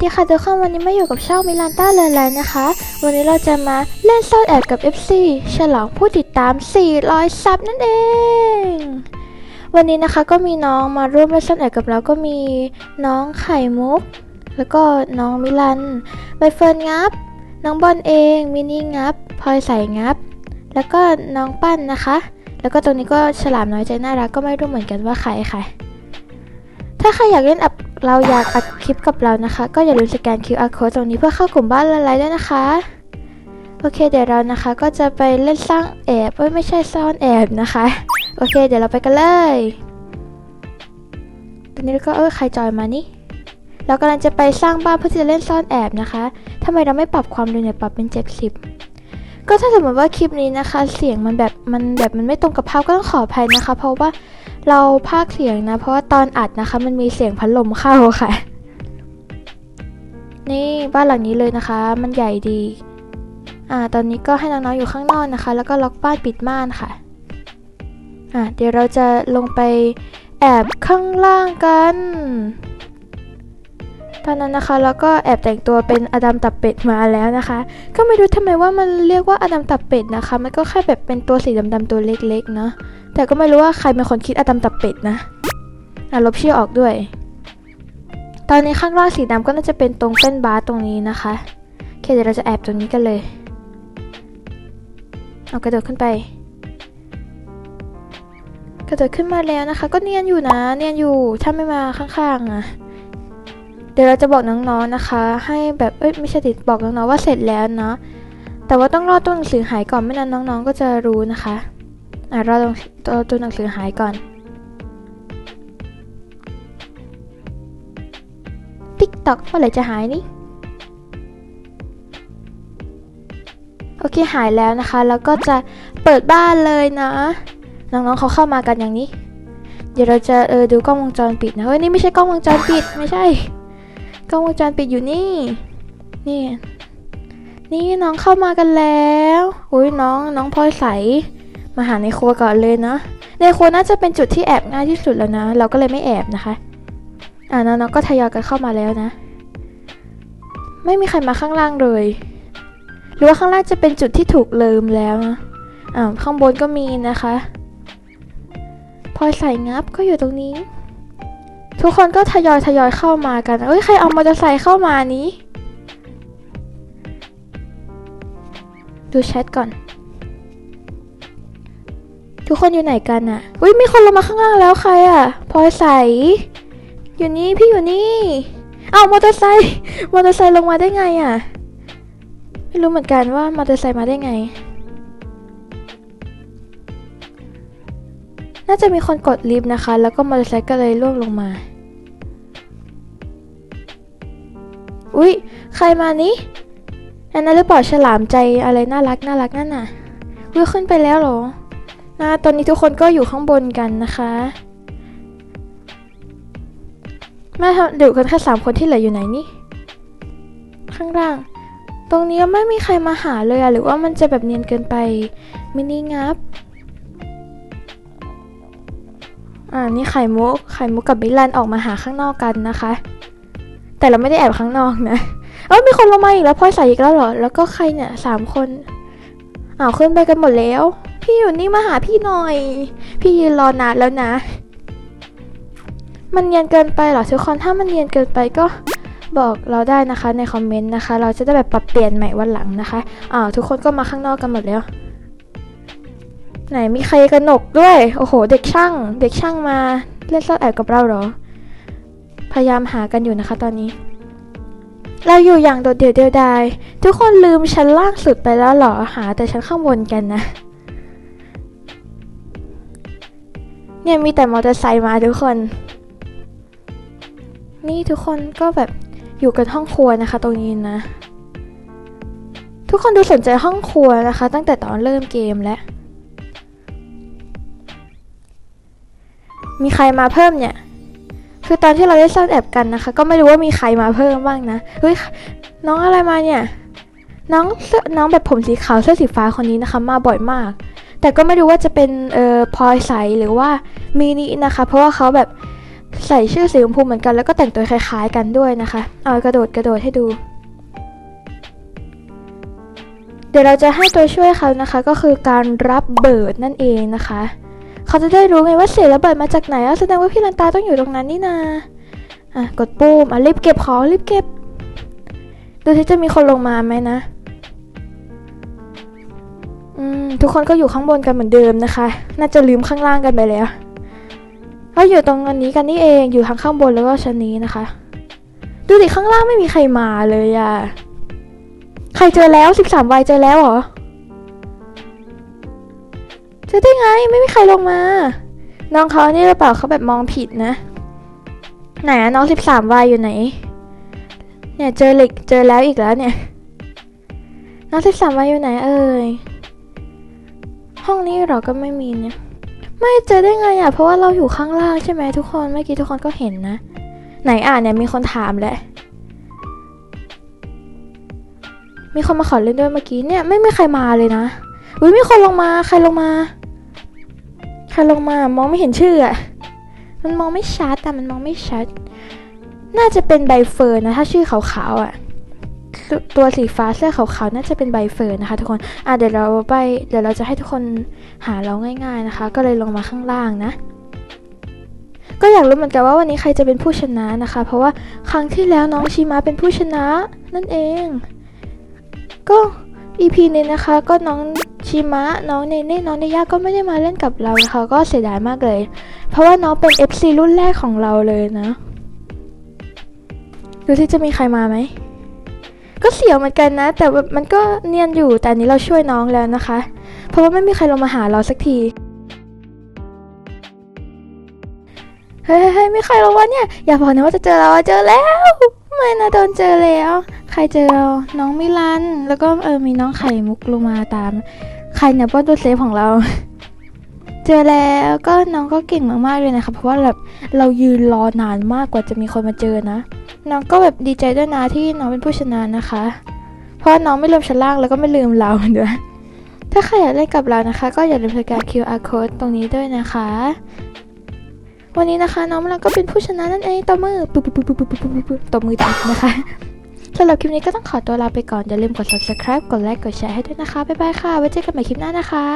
ดีค่ะทุกคนวันนี้มาอยู่กับช่องมิลันต้าเลยแล้วนะคะ วันนี้เราจะมาเล่นซ่อนแอบกับ FC ฉลองผู้ติดตาม 400 ซับนั่นเอง วันนี้นะคะก็มีน้องมาร่วมเล่นซ่อนแอบกับเราก็มีน้องไข่มุก แล้วก็น้องมิลันใบเฟิร์นงับ น้องบอลเองมินี่งับพลอยใส่งับ แล้วก็น้องปั้นนะคะ แล้วก็ตรงนี้ก็ฉลามน้อยใจน่ารักก็ไม่รู้เหมือนกันว่าใครค่ะถ้าใครอยากเล่นอัพ เราอยากอัดคลิปกับเรานะคะ ก็อย่าลืมสแกน QR code ตรงนี้เพื่อเข้ากลุ่มบ้านละลายด้วยนะคะ โอเค เดี๋ยวเรานะคะก็จะไปเล่นสร้างแอบเอ้ยไม่ใช่ซ่อนแอบนะคะ โอเค เดี๋ยวเราไปกันเลยตอนนี้ก็เออใครจอยมานี่เรากำลังจะไปสร้างบ้านเพื่อที่จะเล่นซ่อนแอบนะคะทำไมเราไม่ปรับความเร็วเนี่ยปรับเป็น 70 ก็ถ้าสมมติว่าคลิปนี้นะคะ เสียงมันแบบมันแบบมันไม่ตรงกับภาพก็ต้องขออภัยนะคะ เพราะว่า เราภาคเสียงนะ เพราะว่าตอนอัดนะคะ มันมีเสียงพัดลมเข้าค่ะ นี่บ้านหลังนี้เลยนะคะ มันใหญ่ดี อ่า ตอนนี้ก็ให้น้องๆอยู่ข้างนอกนะคะ แล้วก็ล็อกบ้านปิดม่านค่ะ อ่าเดี๋ยวเราจะลงไปแอบข้างล่างกัน ตอนนั้นนะคะแล้วก็แอบแต่งตัวเป็นอดัมตับเป็ดมาแล้วนะคะ ก็ไม่รู้ทำไมว่ามันเรียกว่าอดัมตับเป็ดนะคะ มันก็แค่แบบเป็นตัวสีดำๆตัวเล็กๆเนาะแต่ก็ไม่รู้ว่าใครเป็นคนคิดอดัมตับเป็ดนะอะลบชื่อออกด้วย ตอนนี้ข้างล่างสีดำก็น่าจะเป็นตรงเส้นบาร์ตรงนี้นะคะโอเคเดี๋ยวเราจะแอบตรงนี้กันเลยเอากระโดดขึ้นไป กระโดดขึ้นมาแล้วนะคะ ก็เนียนอยู่นะ เนียนอยู่ถ้าไม่มาข้างๆอะ เดี๋ยวเราจะบอกน้องๆนะคะ ให้แบบเอ้ยไม่ใช่ติดบอกน้องๆว่าเสร็จแล้วเนาะแต่ว่าต้องรอตัวหนังสือหายก่อนไม่นั้นน้องๆ ก็จะรู้นะคะอะรอตัวตัวตัวหนังสือหายก่อนติ๊กต็อกเมื่อไหร่จะหายนี่โอเคหายแล้วนะคะ แล้วก็จะเปิดบ้านเลยนะน้องๆเขาเข้ามากันอย่างนี้ เดี๋ยวเราจะเออดูกล้องวงจรปิดนะเฮ้ยนี่ไม่ใช่กล้องวงจรปิดไม่ใช่ กล้องวงจรปิดอยู่นี่ นี่ นี่น้องเข้ามากันแล้ว อุ้ยน้องน้องพลอยใส มาหาในครัวก่อนเลยนะในครัวน่าจะเป็นจุดที่แอบง่ายที่สุดแล้วนะ เราก็เลยไม่แอบนะคะ อ่าน้องๆก็ทยอยกันเข้ามาแล้วนะ ไม่มีใครมาข้างล่างเลย หรือว่าข้างล่างจะเป็นจุดที่ถูกเลิมแล้วนะอ่าข้างบนก็มีนะคะพลอยใสงับก็อยู่ตรงนี้ ทุกคนก็ทยอยทยอยเข้ามากัน เอ้ย ใครเอามอเตอร์ไซค์เข้ามานี้ ดูแชทก่อน ทุกคนอยู่ไหนกันอะอุ้ยมีคนลงมาข้างล่างแล้วใครอะพลอยใส อยู่นี่พี่อยู่นี่ เอามอเตอร์ไซค์ มอเตอร์ไซค์ลงมาได้ไงอะไม่รู้เหมือนกันว่ามอเตอร์ไซค์มาได้ไง น่าจะมีคนกดลิฟต์นะคะ แล้วก็มอเตอร์ไซค์ก็เลยล่วงลงมา อุ๊ย ใครมานี้อันนั้นหรือเปล่าฉลามใจอะไรน่ารักน่ารักนั่นน่ะอุ๊ยขึ้นไปแล้วเหรอนะตอนนี้ทุกคนก็อยู่ข้างบนกันนะคะแม่เดี๋ยวกันแค่สามคนที่เหลืออยู่ไหนนี่ ข้างล่าง ตรงนี้ไม่มีใครมาหาเลยอะหรือว่ามันจะแบบเนียนเกินไป มินิงับ อ่านี่ไข่มุก ไข่มุกกับบิลันออกมาหาข้างนอกกันนะคะ แต่เราไม่ได้แอบข้างนอกนะเอ้ามีคนลงมาอีกแล้วพลอยใส่อีกแล้วเหรอ แล้วก็ใครเนี่ยสามคนอ้าวขึ้นไปกันหมดแล้ว พี่อยู่นี่มาหาพี่หน่อย พี่ยืนรอนานแล้วนะ มันเนียนเกินไปเหรอทุกคนถ้ามันเนียนเกินไปก็บอกเราได้นะคะในคอมเมนต์นะคะ เราจะได้แบบปรับเปลี่ยนใหม่วันหลังนะคะอ้าวทุกคนก็มาข้างนอกกันหมดแล้ว ไหนมีใครกระหนกด้วย โอ้โห เด็กช่าง เด็กช่างมาเล่นซ่อนแอบกับเราเหรอ พยายามหากันอยู่นะคะตอนนี้ เราอยู่อย่างโดดเดี่ยวเดียวดายทุกคนลืมชั้นล่างสุดไปแล้วเหรอหาแต่ชั้นข้างบนกันนะ เนี่ยมีแต่มอเตอร์ไซค์มาทุกคน นี่ทุกคนก็แบบอยู่กันห้องครัวนะคะ ตรงนี้นะ ทุกคนดูสนใจห้องครัวนะคะ ตั้งแต่ตอนเริ่มเกมแล้วมีใครมาเพิ่มเนี่ย คือตอนที่เราได้ซ่อนแอบกันนะคะ ก็ไม่รู้ว่ามีใครมาเพิ่มบ้างนะเฮ้ยน้องอะไรมาเนี่ย น้องเสื้อน้องแบบผมสีขาวเสื้อสีฟ้าคนนี้นะคะ มาบ่อยมาก แต่ก็ไม่รู้ว่าจะเป็นเอ่อพลอยใสหรือว่ามินินะคะ เพราะว่าเขาแบบใส่ชื่อสีชมพูเหมือนกันแล้วก็แต่งตัวคล้าย ๆ กันด้วยนะคะเอากระโดดกระโดดให้ดู เดี๋ยวเราจะให้ตัวช่วยเขานะคะ ก็คือการรับเบิร์ดนั่นเองนะคะ เขาจะได้รู้ไงว่าเสียระเบิดมาจากไหนแสดงว่าพี่ลันตาต้องอยู่ตรงนั้นนี่นาอะกดปุ่มอะรีบเก็บของรีบเก็บ ดูที่จะมีคนลงมาไหมนะอืมทุกคนก็อยู่ข้างบนกันเหมือนเดิมนะคะ น่าจะลืมข้างล่างกันไปแล้วเขาอยู่ตรงอันนี้กันนี่เองอยู่ทั้งข้างบนแล้วก็ชั้นนี้นะคะ ดูดิข้างล่างไม่มีใครมาเลยอะใครเจอแล้วสิบสามวัยเจอแล้วเหรอ จอได้ไงไม่มีใครลงมา น้องเขานี่หรือเปล่าเขาแบบมองผิดนะ ไหนน้องสิบสามวัยอยู่ไหน เนี่ยเจอเหล็กเจอแล้วอีกแล้วเนี่ย น้องสิบสามวัยอยู่ไหนเอ่ย ห้องนี้เราก็ไม่มีเนี่ย ไม่เจอได้ไงอะเพราะว่าเราอยู่ข้างล่างใช่ไหมทุกคนเมื่อกี้ทุกคนก็เห็นนะ ไหนอ่านเนี่ยมีคนถามแหละมีคนมาขอเล่นด้วยเมื่อกี้เนี่ยไม่มีใครมาเลยนะอุ้ยมีคนลงมาใครลงมา ใครลงมามองไม่เห็นชื่ออะมันมองไม่ชัดแต่มันมองไม่ชัด น่าจะเป็นใบเฟิร์นนะถ้าชื่อขาวๆอะตัวสีฟ้าเสื้อขาวๆน่าจะเป็นใบเฟิร์นนะคะทุกคน อะเดี๋ยวเราไปเดี๋ยวเราจะให้ทุกคนหาเราง่าย ๆนะคะ ก็เลยลงมาข้างล่างนะ ก็อยากรู้เหมือนกันว่าวันนี้ใครจะเป็นผู้ชนะนะคะ เพราะว่าครั้งที่แล้วน้องชีมาเป็นผู้ชนะนั่นเอง ก็ EP นี้นะคะ ก็น้อง ชิมะน้องเนเน่น้องเนย่าก็ไม่ได้มาเล่นกับเรานะคะก็เสียดายมากเลย เพราะว่าน้องเป็น FC รุ่นแรกของเราเลยนะดูที่จะมีใครมาไหมก็เสียวเหมือนกันนะ แต่มันก็เนียนอยู่แต่อันนี้เราช่วยน้องแล้วนะคะ เพราะว่าไม่มีใครลงมาหาเราสักทีเฮ้ยเฮ้ยไม่ใครล้วะเนี่ยอย่าบอกนะว่าจะเจอเราเจอแล้วไม่นะโดนเจอแล้ว ใครเจอเราน้องมิลัน แล้วก็เออมีน้องไข่มุกลงมาตาม ครเนี่ยป้อนตัวเซฟของเรา เจอแล้วก็น้องก็เก่งมากๆเลยนะคะเพราะว่าแบบเรายืนรอนานมากกว่าจะมีคนมาเจอนะ น้องก็แบบดีใจด้วยนะที่น้องเป็นผู้ชนะนะคะ เพราะน้องไม่ลืมชั้นล่างแล้วก็ไม่ลืมเราด้วยถ้าใครอยากเล่นกับเรานะคะ ก็อย่าลืมสแกน QR code ตรงนี้ด้วยนะคะ วันนี้นะคะน้องมันก็เป็นผู้ชนะนั่นเองตบมือปุ๊บปุ๊บปุ๊บปุ๊บปุ๊บปุ๊บตบมือติดนะคะ สำหรับคลิปนี้ก็ต้องขอตัวลาไปก่อน อย่าลืมกด subscribe กดไลค์กดแชร์ให้ด้วยนะคะ บ๊ายบายค่ะ ไว้เจอกันใหม่คลิปหน้านะคะ